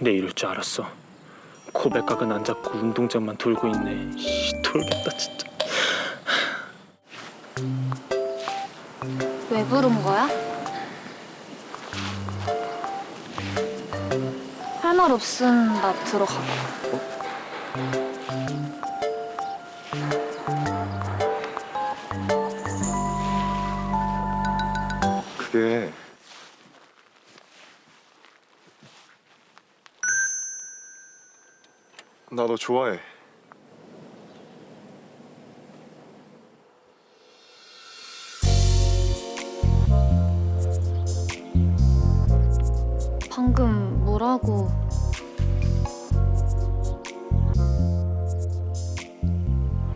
내 이럴 줄 알았어. 고백각은 안 잡고 운동장만 돌고 있네. 씨, 돌겠다 진짜. 왜 부른 거야? 할 말 없음 나 들어가. 그 나 너 좋아해. 방금 뭐라고?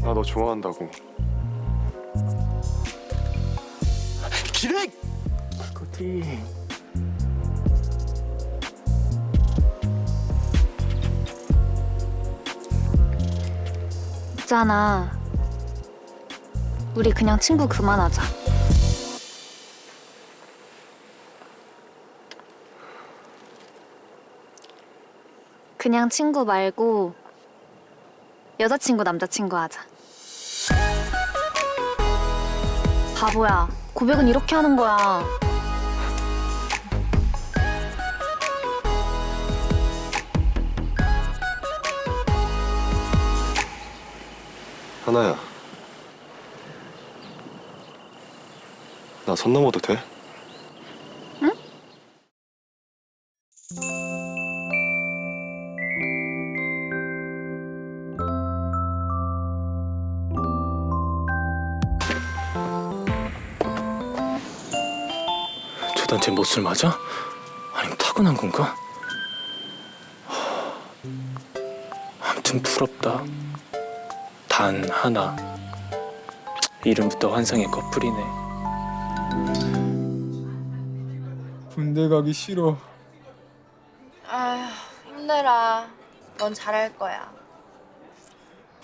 나 너 좋아한다고. 기렉! 이거지. 있잖아. 우리 그냥 친구 그만하자. 그냥 친구 말고 여자친구 남자친구 하자. 바보야. 고백은 이렇게 하는 거야. 하나야. 나 선 넘어도 돼? 저 단체 못술 맞아? 아니면 타고난 건가? 하, 아무튼 부럽다. 단 하나. 이름부터 환상의 커플이네. 군대 가기 싫어. 아휴 힘내라. 넌 잘할 거야.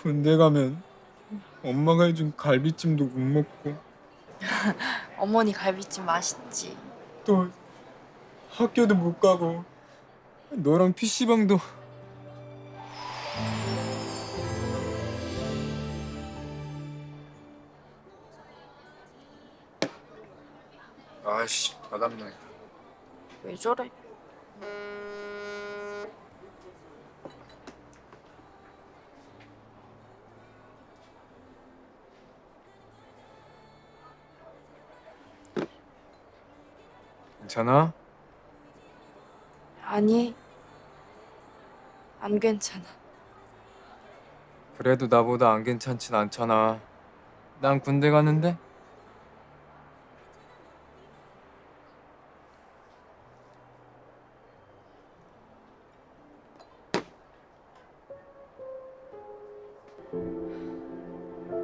군대 가면 엄마가 해준 갈비찜도 못 먹고 어머니 갈비찜 맛있지. 또 학교도 못 가고 너랑 PC방도 아씨 바닥나 왜 저래? 괜찮아? 아니 안 괜찮아. 그래도 나보다 안 괜찮진 않잖아. 난 군대 가는데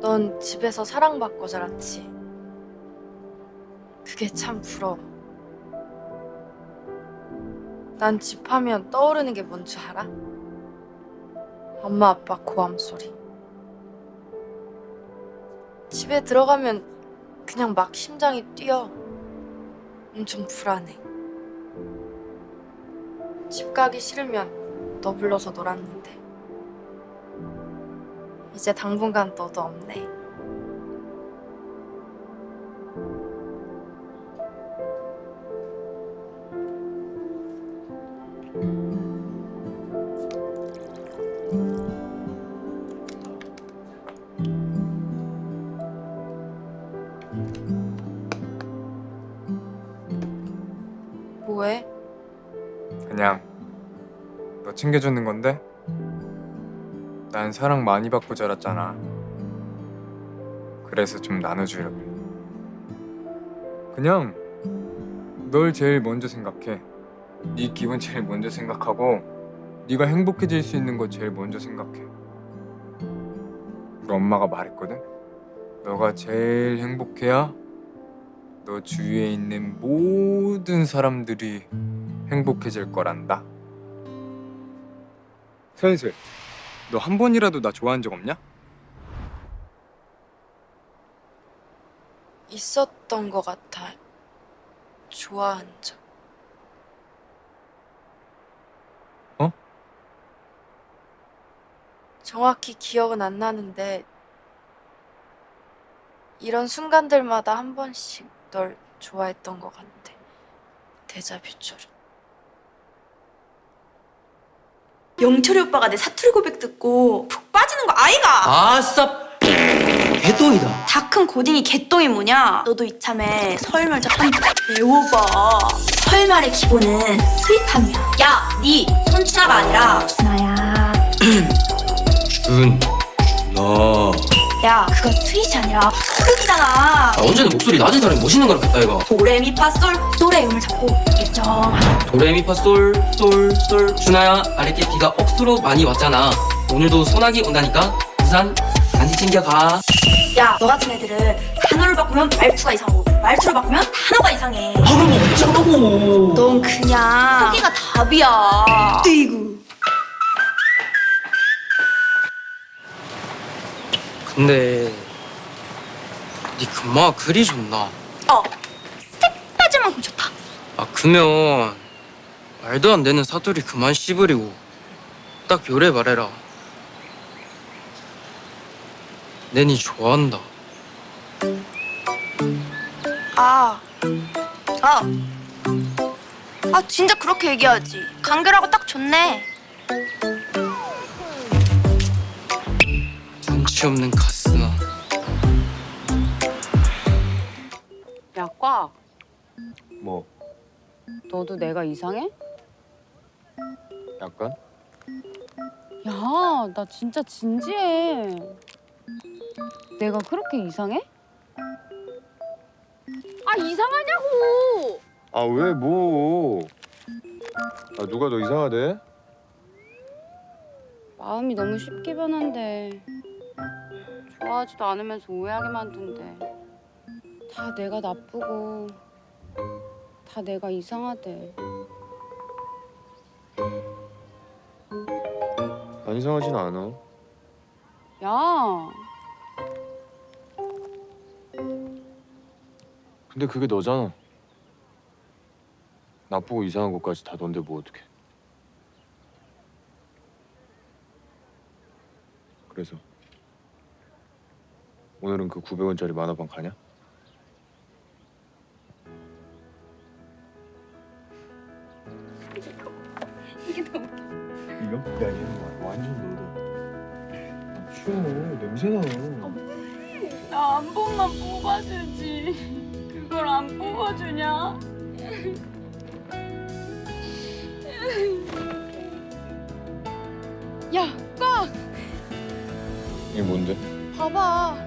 넌 집에서 사랑받고 자랐지. 그게 참 부러워. 난 집 하면 떠오르는 게뭔줄 알아? 엄마 아빠 고함 소리. 집에 들어가면 그냥 막 심장이 뛰어. 엄청 불안해. 집 가기 싫으면 너 불러서 놀았는데. 이제 당분간 너도 없네. 뭐해? 그냥 너 챙겨주는 건데 난 사랑 많이 받고 자랐잖아. 그래서 좀 나눠주려고. 그냥 널 제일 먼저 생각해. 네 기분 제일 먼저 생각하고 네가 행복해질 수 있는 거 제일 먼저 생각해. 우리 엄마가 말했거든. 너가 제일 행복해야 너 주위에 있는 모든 사람들이 행복해질 거란다. 서현슬, 너 한 번이라도 나 좋아한 적 없냐? 있었던 것 같아. 좋아한 적. 어? 정확히 기억은 안 나는데 이런 순간들마다 한 번씩 널 좋아했던 것 같아. 데자뷰처럼. 영철이 오빠가 내 사투리 고백 듣고 푹 빠지는 거 아이가? 아싸 개똥이다 다 큰 고딩이 개똥이 뭐냐? 너도 이참에 서울말 잠깐 배워봐. 서울말의 기본은 스윗함이야. 야, 니 손치나가 아니라 나야. 준 나. 야, 그거 스윗이 아니라 소름이잖아. 아, 언제는 목소리 낮은 사람이 멋있는 걸 같다 이거 도레미파솔 솔의 음을 잡고 일정. 도레미파솔 솔솔 준아야 아랫게 비가 억수로 많이 왔잖아 오늘도 소나기 온다니까 우산 많이 챙겨가 야, 너 같은 애들은 단어를 바꾸면 말투가 이상하고 말투를 바꾸면 단어가 이상해. 아 그럼 뭐 어쩌라고 넌 그냥 포기가 답이야. 으이구. 근데 네 금마가 그리 좋나 어, 색빠지만큼 좋다. 아 그면 말도 안 되는 사투리 그만 씹으리고 딱 요래 말해라 내니 좋아한다 아, 아, 아 진짜 그렇게 얘기하지. 간결하고 딱 좋네. 눈치 없는 가스나 야, 꽉. 뭐 너도 내가 이상해? 약간? 야, 나 진짜 진지해. 내가 그렇게 이상해? 아, 이상하냐고! 아 왜 뭐? 아 누가 너 이상하대? 마음이 너무 쉽게 변한대. 좋아하지도 않으면서 오해하게 만든대. 다 내가 나쁘고, 다 내가 이상하대. 안 이상하진 않아. 야, 근데 그게 너잖아. 나쁘고 이상한 것까지 다 넌데 뭐 어떡해. 그래서 오늘은 그 900원짜리 만화방 가냐? 이거? 야 얘는 완전 너다. 아, 추워 냄새나. 나 한 번만 뽑아주지. 그걸 안 뽑아주냐? 야, 꽉! 이게 뭔데? 봐봐.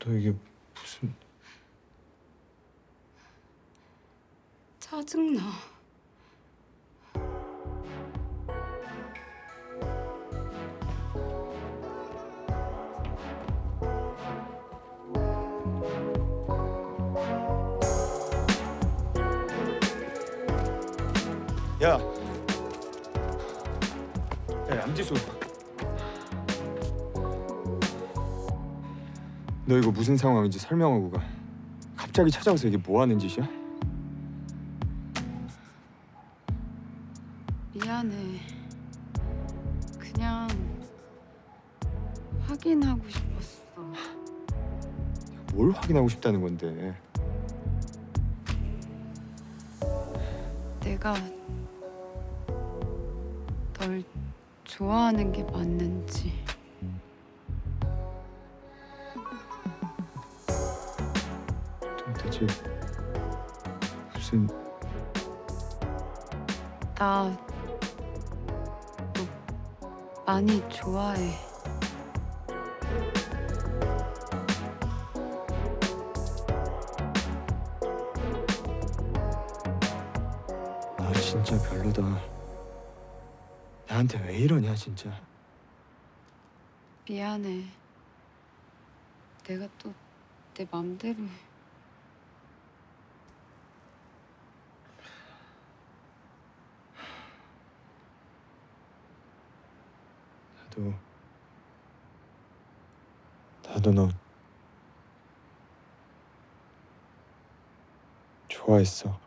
너 이게 무슨? 짜증나. 야. 야 양지수. 너 이거 무슨 상황인지 설명하고 가. 갑자기 찾아와서 이게 뭐 하는 짓이야? 미안해. 그냥 확인하고 싶었어. 뭘 확인하고 싶다는 건데? 내가 널 좋아하는 게 맞는지. 되지? 무슨 나너 뭐 많이 좋아해. 나 진짜 별로다. 나한테 왜 이러냐 진짜. 미안해. 내가 또 내 맘대로. 해. 해. 나도 나도 너 좋아했어.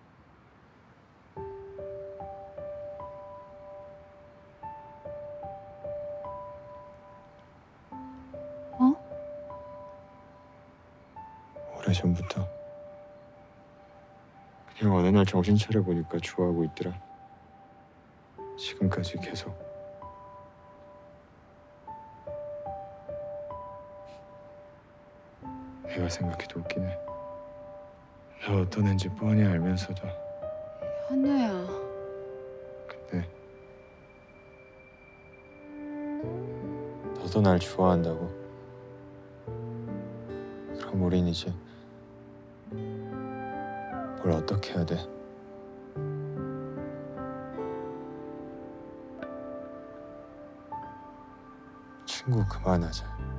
어? 오래 전부터. 그냥 어느 날 정신 차려 보니까 좋아하고 있더라. 지금까지 계속. 내가 생각해도 웃기네. 너 어떤 애인지 뻔히 알면서도 현우야. 근데 너도 날 좋아한다고? 그럼 우린 이제 뭘 어떻게 해야 돼? 친구 그만하자.